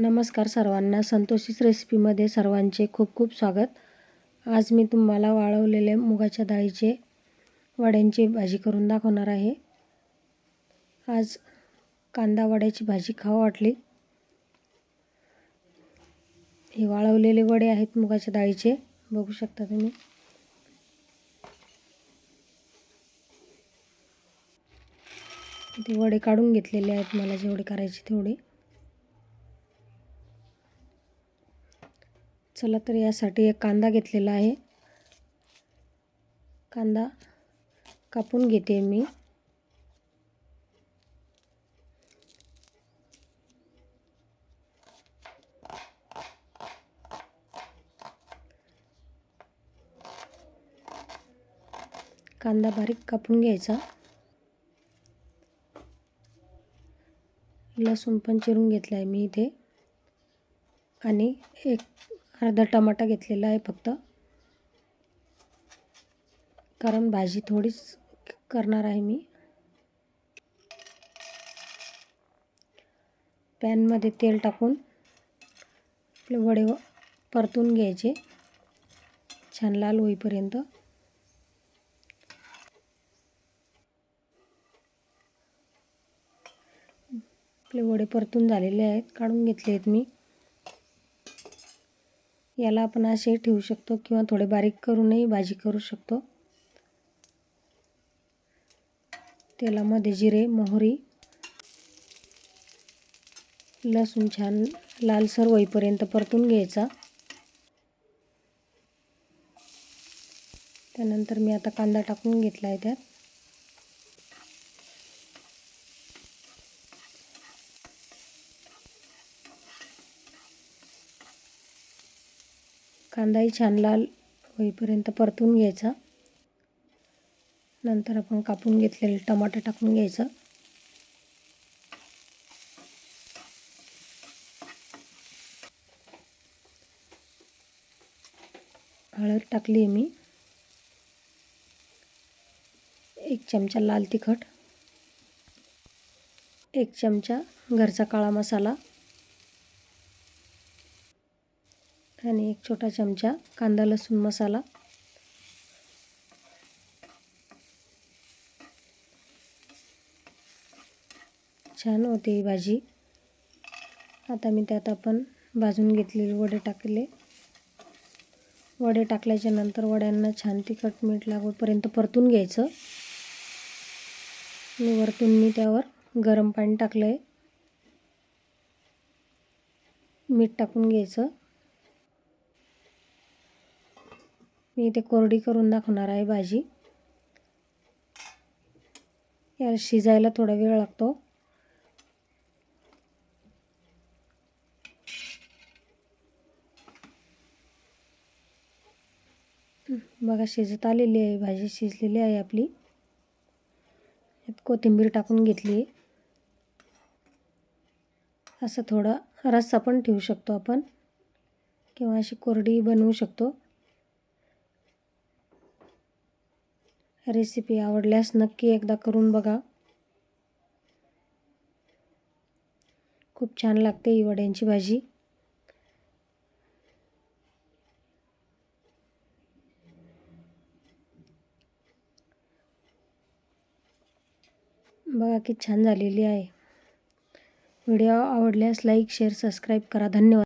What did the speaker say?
नमस्कार सर्वांना. संतोषीच रेसिपीमध्ये सर्वांचे खूप खूप स्वागत. आज मी तुम्हाला वाळवलेले मुगाच्या डाळीचे वड्यांची भाजी करून दाखवणार आहे. आज कांदा वड्याची भाजी खावं वाटली. हे वाळवलेले वडे आहेत मुगाच्या डाळीचे. बघू शकता तुम्ही. ते वडे काढून घेतलेले आहेत. मला जेवढे करायचे तेवढे. चला तर यासाठी एक कांदा घेतलेला आहे. कांदा कापून घेते मी. कांदा बारीक कापून घ्यायचा. लसूण पण चिरून घेतला आहे मी इथे. आणि एक अर्धा टमाटा घेतलेला आहे फक्त. कारण भाजी थोडीच करणार आहे मी. पॅनमध्ये तेल टाकून आपले वडे परतून घ्यायचे. छान लाल होईपर्यंत. आपले वडे परतून झालेले आहेत. काढून घेतले आहेत मी. याला आपण असे ठेवू शकतो किंवा थोडे बारीक करूनही भाजी करू शकतो. तेलामध्ये जिरे मोहरी लसूण छान लालसर होईपर्यंत परतून घ्यायचा. त्यानंतर मी आता कांदा टाकून घेतला आहे त्यात. कांदाही छान लाल होईपर्यंत परतून घ्यायचा. नंतर आपण कापून घेतलेले टमाटर टाकून घ्यायचं. हळद टाकली आहे मी. एक चमचा लाल तिखट. एक चमचा घरचा काळा मसाला. आणि एक छोटा चमचा कांदा लसूण मसाला. छान होते ही भाजी. आता मी त्यात आपण भाजून घेतलेले वडे टाकले. वडे टाकल्याच्या नंतर वड्यांना छान तिखट मीठ लागोपर्यंत परतून घ्यायचं. मी वरतून मी त्यावर गरम पाणी टाकलं आहे मीठ टाकून घ्यायचं. मी इथे कोरडी करून दाखवणार आहे भाजी. याला शिजायला थोडा वेळ लागतो. बघा शिजत आलेली आहे भाजी शिजलेली आहे आपली. यात कोथिंबीर टाकून घेतली. असं थोडा रस्सा पण ठेवू शकतो आपण. किंवा अशी कोरडी बनवू शकतो. रेसिपी आवडल्यास नक्की एकदा करून बघा. खूप छान लागते ही वड्यांची भाजी. बघा किती छान झालेली आहे. व्हिडिओ आवडल्यास लाईक शेअर सबस्क्राईब करा. धन्यवाद.